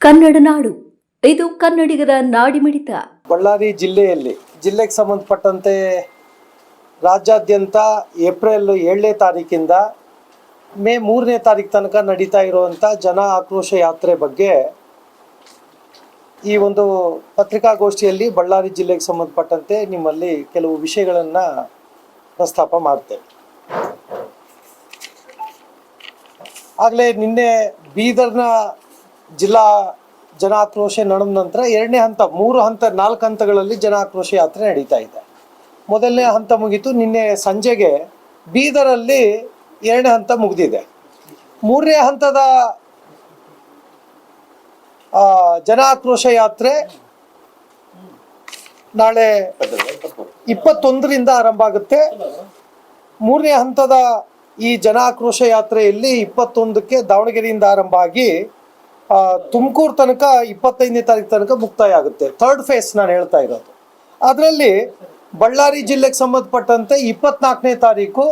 ಕನ್ನಡ ನಾಡು. ಇದು ಕನ್ನಡಿಗರ ನಾಡಿಮಿಡಿತ. ಬಳ್ಳಾರಿ ಜಿಲ್ಲೆಯಲ್ಲಿ, ಜಿಲ್ಲೆಗೆ ಸಂಬಂಧಪಟ್ಟಂತೆ ರಾಜ್ಯಾದ್ಯಂತ ಏಪ್ರಿಲ್ ಏಳನೇ ತಾರೀಕಿಂದ ಮೇ ಮೂರನೇ ತಾರೀಕು ತನಕ ನಡೀತಾ ಇರುವಂಥ ಜನ ಆಕ್ರೋಶ ಯಾತ್ರೆ ಬಗ್ಗೆ ಈ ಒಂದು ಪತ್ರಿಕಾಗೋಷ್ಠಿಯಲ್ಲಿ ಬಳ್ಳಾರಿ ಜಿಲ್ಲೆಗೆ ಸಂಬಂಧಪಟ್ಟಂತೆ ನಿಮ್ಮಲ್ಲಿ ಕೆಲವು ವಿಷಯಗಳನ್ನು ಪ್ರಸ್ತಾಪ ಮಾಡ್ತೇವೆ ಆಗಲೇ ನಿನ್ನೆ ಬೀದರ್ನ ಜಿಲ್ಲಾ ಜನಾಕ್ರೋಶ ನಡೆದ ನಂತರ ಎರಡನೇ ಹಂತ, ಮೂರು ಹಂತ, ನಾಲ್ಕು ಹಂತಗಳಲ್ಲಿ ಜನಾಕ್ರೋಶ ಯಾತ್ರೆ ನಡೀತಾ ಇದೆ. ಮೊದಲನೇ ಹಂತ ಮುಗೀತು, ನಿನ್ನೆ ಸಂಜೆಗೆ ಬೀದರಲ್ಲಿ ಎರಡನೇ ಹಂತ ಮುಗಿದಿದೆ. ಮೂರನೇ ಹಂತದ ಜನಾಕ್ರೋಶ ಯಾತ್ರೆ ನಾಳೆ ಇಪ್ಪತ್ತೊಂದರಿಂದ ಆರಂಭ ಆಗುತ್ತೆ. ಮೂರನೇ ಹಂತದ ಈ ಜನಾಕ್ರೋಶ ಯಾತ್ರೆಯಲ್ಲಿ ಇಪ್ಪತ್ತೊಂದಕ್ಕೆ ದಾವಣಗೆರೆಯಿಂದ ಆರಂಭ ಆಗಿ ತುಮಕೂರು ತನಕ ಇಪ್ಪತ್ತೈದನೇ ತಾರೀಕು ತನಕ ಮುಕ್ತಾಯ ಆಗುತ್ತೆ. ಥರ್ಡ್ ಫೇಸ್ ನಾನು ಹೇಳ್ತಾ ಇರೋದು. ಅದರಲ್ಲಿ ಬಳ್ಳಾರಿ ಜಿಲ್ಲೆಗೆ ಸಂಬಂಧಪಟ್ಟಂತೆ ಇಪ್ಪತ್ನಾಲ್ಕನೇ ತಾರೀಕು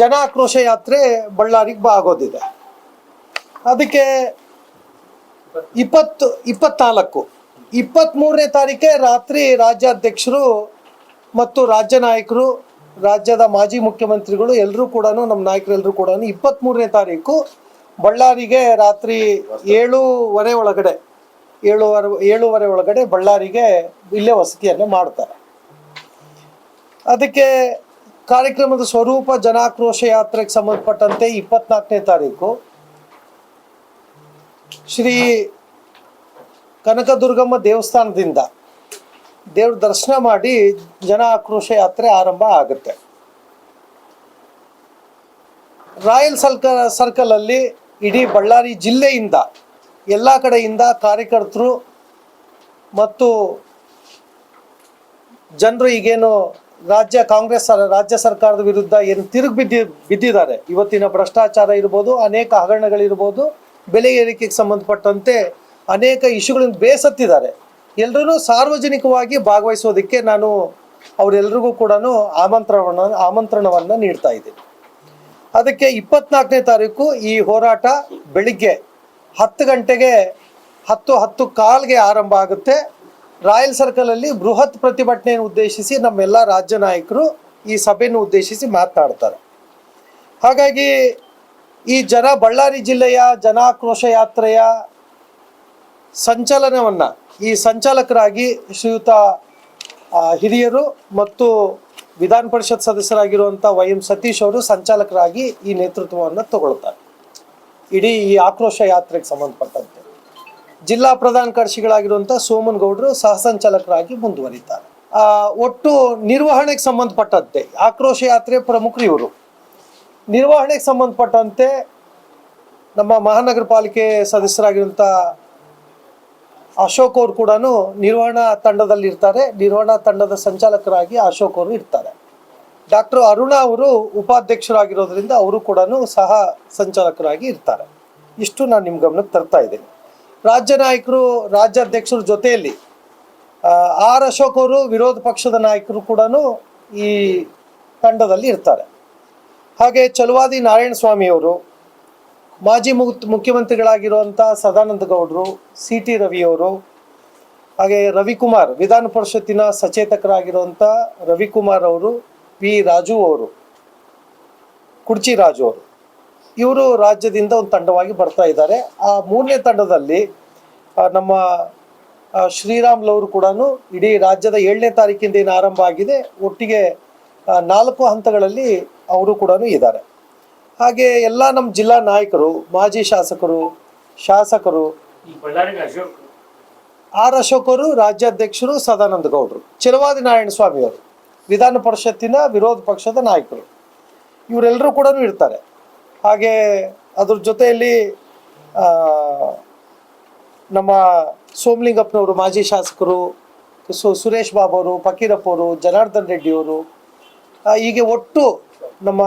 ಜನ ಆಕ್ರೋಶ ಯಾತ್ರೆ ಬಳ್ಳಾರಿಗೆ ಬಾ ಆಗೋದಿದೆ. ಅದಕ್ಕೆ ಇಪ್ಪತ್ತು, ಇಪ್ಪತ್ನಾಲ್ಕು ಇಪ್ಪತ್ತ್ಮೂರನೇ ತಾರೀಕೆ ರಾತ್ರಿ ರಾಜ್ಯಾಧ್ಯಕ್ಷರು ಮತ್ತು ರಾಜ್ಯ ನಾಯಕರು, ರಾಜ್ಯದ ಮಾಜಿ ಮುಖ್ಯಮಂತ್ರಿಗಳು ಎಲ್ಲರೂ ಕೂಡ ನಮ್ಮ ನಾಯಕರೆಲ್ಲರೂ ಕೂಡ ಇಪ್ಪತ್ತ್ಮೂರನೇ ತಾರೀಕು ಬಳ್ಳಾರಿಗೆ ರಾತ್ರಿ ಏಳೂವರೆ ಒಳಗಡೆ, ಏಳುವರೆ ಏಳುವರೆ ಒಳಗಡೆ ಬಳ್ಳಾರಿಗೆ ಇಲ್ಲೇ ವಸತಿಯನ್ನು ಮಾಡ್ತಾರೆ. ಅದಕ್ಕೆ ಕಾರ್ಯಕ್ರಮದ ಸ್ವರೂಪ ಜನಾಕ್ರೋಶ ಯಾತ್ರೆಗೆ ಸಂಬಂಧಪಟ್ಟಂತೆ ಇಪ್ಪತ್ನಾಲ್ಕನೇ ತಾರೀಕು ಶ್ರೀ ಕನಕದುರ್ಗಮ್ಮ ದೇವಸ್ಥಾನದಿಂದ ದೇವ್ರ ದರ್ಶನ ಮಾಡಿ ಜನ ಆಕ್ರೋಶ ಯಾತ್ರೆ ಆರಂಭ ಆಗುತ್ತೆ. ರಾಯಲ್ ಸರ್ಕಲ್ ಸರ್ಕಲ್ ಅಲ್ಲಿ ಇಡೀ ಬಳ್ಳಾರಿ ಜಿಲ್ಲೆಯಿಂದ ಎಲ್ಲ ಕಡೆಯಿಂದ ಕಾರ್ಯಕರ್ತರು ಮತ್ತು ಜನರು ಈಗೇನು ರಾಜ್ಯ ಕಾಂಗ್ರೆಸ್ ರಾಜ್ಯ ಸರ್ಕಾರದ ವಿರುದ್ಧ ಏನು ತಿರುಗಿ ಬಿದ್ದಿ, ಬಿದ್ದಿದ್ದಾರೆ. ಇವತ್ತಿನ ಭ್ರಷ್ಟಾಚಾರ ಇರ್ಬೋದು, ಅನೇಕ ಹಗರಣಗಳಿರ್ಬೋದು, ಬೆಲೆ ಏರಿಕೆಗೆ ಸಂಬಂಧಪಟ್ಟಂತೆ ಅನೇಕ ಇಶ್ಯೂಗಳನ್ನು ಬೇಸತ್ತಿದ್ದಾರೆ. ಎಲ್ಲರೂ ಸಾರ್ವಜನಿಕವಾಗಿ ಭಾಗವಹಿಸೋದಕ್ಕೆ ನಾನು ಅವರೆಲ್ಲರಿಗೂ ಕೂಡ ಆಮಂತ್ರಣವನ್ನು ಆಮಂತ್ರಣವನ್ನು ನೀಡ್ತಾ ಇದ್ದೀನಿ. ಅದಕ್ಕೆ ಇಪ್ಪತ್ನಾಲ್ಕನೇ ತಾರೀಕು ಈ ಹೋರಾಟ ಬೆಳಿಗ್ಗೆ ಹತ್ತು ಗಂಟೆಗೆ ಹತ್ತು ಹತ್ತು ಕಾಲ್ಗೆ ಆರಂಭ ಆಗುತ್ತೆ. ರಾಯಲ್ ಸರ್ಕಲಲ್ಲಿ ಬೃಹತ್ ಪ್ರತಿಭಟನೆಯನ್ನು ಉದ್ದೇಶಿಸಿ ನಮ್ಮೆಲ್ಲ ರಾಜ್ಯ ನಾಯಕರು ಈ ಸಭೆಯನ್ನು ಉದ್ದೇಶಿಸಿ ಮಾತನಾಡ್ತಾರೆ. ಹಾಗಾಗಿ ಈ ಜನ ಬಳ್ಳಾರಿ ಜಿಲ್ಲೆಯ ಜನಾಕ್ರೋಶ ಯಾತ್ರೆಯ ಸಂಚಲನವನ್ನು ಈ ಸಂಚಾಲಕರಾಗಿ ಶ್ರೀಯುತ ಹಿರಿಯರು ಮತ್ತು ವಿಧಾನ ಪರಿಷತ್ ಸದಸ್ಯರಾಗಿರುವಂಥ ವೈ ಎಂ ಸತೀಶ್ ಅವರು ಸಂಚಾಲಕರಾಗಿ ಈ ನೇತೃತ್ವವನ್ನು ತಗೊಳ್ತಾರೆ. ಇಡೀ ಈ ಆಕ್ರೋಶ ಯಾತ್ರೆಗೆ ಸಂಬಂಧಪಟ್ಟಂತೆ. ಜಿಲ್ಲಾ ಪ್ರಧಾನ ಕಾರ್ಯದರ್ಶಿಗಳಾಗಿರುವಂಥ ಸೋಮನ್ ಗೌಡರು ಸಹ ಸಂಚಾಲಕರಾಗಿ ಮುಂದುವರಿತಾರೆ. ಒಟ್ಟು ನಿರ್ವಹಣೆಗೆ ಸಂಬಂಧಪಟ್ಟಂತೆ, ಆಕ್ರೋಶ ಯಾತ್ರೆ ಪ್ರಮುಖರು ಇವರು. ನಿರ್ವಹಣೆಗೆ ಸಂಬಂಧಪಟ್ಟಂತೆ ನಮ್ಮ ಮಹಾನಗರ ಪಾಲಿಕೆ ಸದಸ್ಯರಾಗಿರುವಂಥ ಅಶೋಕ್ ಅವರು ಕೂಡ ನಿರ್ವಹಣಾ ತಂಡದಲ್ಲಿ ಇರ್ತಾರೆ ನಿರ್ವಹಣಾ ತಂಡದ ಸಂಚಾಲಕರಾಗಿ ಅಶೋಕ್ ಅವರು ಇರ್ತಾರೆ. ಡಾಕ್ಟರ್ ಅರುಣ ಅವರು ಉಪಾಧ್ಯಕ್ಷರಾಗಿರೋದ್ರಿಂದ ಅವರು ಕೂಡ ಸಹ ಸಂಚಾಲಕರಾಗಿ ಇರ್ತಾರೆ. ಇಷ್ಟು ನಾನು ನಿಮ್ಮ ಗಮನಕ್ಕೆ ತರ್ತಾ ಇದ್ದೀನಿ. ರಾಜ್ಯ ನಾಯಕರು, ರಾಜ್ಯಾಧ್ಯಕ್ಷರ ಜೊತೆಯಲ್ಲಿ ಆರ್ ಅಶೋಕ್ ಅವರು ವಿರೋಧ ಪಕ್ಷದ ನಾಯಕರು ಕೂಡ ಈ ತಂಡದಲ್ಲಿ ಇರ್ತಾರೆ. ಹಾಗೆ ಚಲುವಾದಿ ನಾರಾಯಣ ಸ್ವಾಮಿ ಅವರು, ಮಾಜಿ ಮುಕ್ ಮುಖ್ಯಮಂತ್ರಿಗಳಾಗಿರುವಂಥ ಸದಾನಂದ ಗೌಡರು ಸಿ ಟಿ ರವಿಯವರು ಹಾಗೆ ರವಿಕುಮಾರ್, ವಿಧಾನ ಪರಿಷತ್ತಿನ ಸಚೇತಕರಾಗಿರುವಂಥ ರವಿಕುಮಾರ್ ಅವರು ವಿ ರಾಜು ಅವರು ಕುಡ್ಚಿ ರಾಜು ಅವರು. ಇವರು ರಾಜ್ಯದಿಂದ ಒಂದು ತಂಡವಾಗಿ ಬರ್ತಾ ಇದ್ದಾರೆ. ಆ ಮೂರನೇ ತಂಡದಲ್ಲಿ ನಮ್ಮ ಶ್ರೀರಾಮ್ ಲವರು ಕೂಡ ಇಡೀ ರಾಜ್ಯದ ಏಳನೇ ತಾರೀಕಿಂದ ಏನು ಆರಂಭ ಆಗಿದೆ ಒಟ್ಟಿಗೆ ನಾಲ್ಕು ಹಂತಗಳಲ್ಲಿ ಅವರು ಕೂಡ ಇದ್ದಾರೆ. ಹಾಗೆ ಎಲ್ಲ ನಮ್ಮ ಜಿಲ್ಲಾ ನಾಯಕರು ಮಾಜಿ ಶಾಸಕರು ಶಾಸಕರು ಆರ್ ಅಶೋಕರು ರಾಜ್ಯಾಧ್ಯಕ್ಷರು ಸದಾನಂದ ಗೌಡರು ಚಿರವಾದಿ ನಾರಾಯಣ ಸ್ವಾಮಿ ಅವರು. ವಿಧಾನ ಪರಿಷತ್ತಿನ ವಿರೋಧ ಪಕ್ಷದ ನಾಯಕರು. ಇವರೆಲ್ಲರೂ ಕೂಡ ಇರ್ತಾರೆ. ಹಾಗೆ ಅದ್ರ ಜೊತೆಯಲ್ಲಿ ನಮ್ಮ ಸೋಮಲಿಂಗಪ್ಪನವರು ಮಾಜಿ ಶಾಸಕರು, ಸು, ಸುರೇಶ್ ಬಾಬು ಅವರು ಫಕೀರಪ್ಪ ಅವರು ಜನಾರ್ದನ್ ರೆಡ್ಡಿ ಅವರು ಹೀಗೆ ಒಟ್ಟು ನಮ್ಮ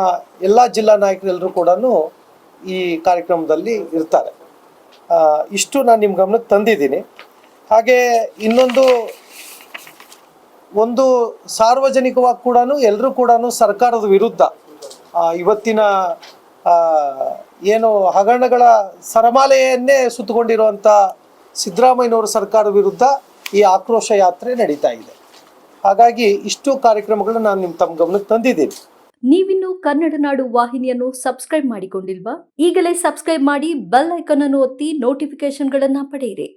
ಎಲ್ಲ ಜಿಲ್ಲಾ ನಾಯಕರೆಲ್ಲರೂ ಕೂಡ ಈ ಕಾರ್ಯಕ್ರಮದಲ್ಲಿ ಇರ್ತಾರೆ. ಇಷ್ಟು ನಾನು ನಿಮ್ಮ ಗಮನಕ್ಕೆ ತಂದಿದ್ದೀನಿ. ಹಾಗೆ ಇನ್ನೊಂದು ಒಂದು ಸಾರ್ವಜನಿಕವಾಗಿ ಕೂಡ ಎಲ್ಲರೂ ಕೂಡ ಸರ್ಕಾರದ ವಿರುದ್ಧ ಇವತ್ತಿನ ಏನು ಹಗರಣಗಳ ಸರಮಾಲೆಯನ್ನೇ ಸುತ್ತಕೊಂಡಿರುವಂಥ ಸಿದ್ದರಾಮಯ್ಯನವರ ಸರ್ಕಾರ ವಿರುದ್ಧ ಈ ಆಕ್ರೋಶ ಯಾತ್ರೆ ನಡೀತಾ ಇದೆ. ಹಾಗಾಗಿ ಇಷ್ಟು ಕಾರ್ಯಕ್ರಮಗಳನ್ನ ನಾನು ನಿಮ್ಮ ತಮ್ಮ ಗಮನಕ್ಕೆ ತಂದಿದ್ದೀನಿ. ನೀವಿನ್ನು ಕನ್ನಡ ನಾಡು ವಾಹಿನಿಯನ್ನು ಸಬ್ಸ್ಕ್ರೈಬ್ ಮಾಡಿಕೊಂಡಿಲ್ವಾ? ಈಗಲೇ ಸಬ್ಸ್ಕ್ರೈಬ್ ಮಾಡಿ ಬೆಲ್ ಐಕಾನ್ ಅನ್ನು ಒತ್ತಿ ನೋಟಿಫಿಕೇಶನ್ಗಳನ್ನು ಪಡೆಯಿರಿ.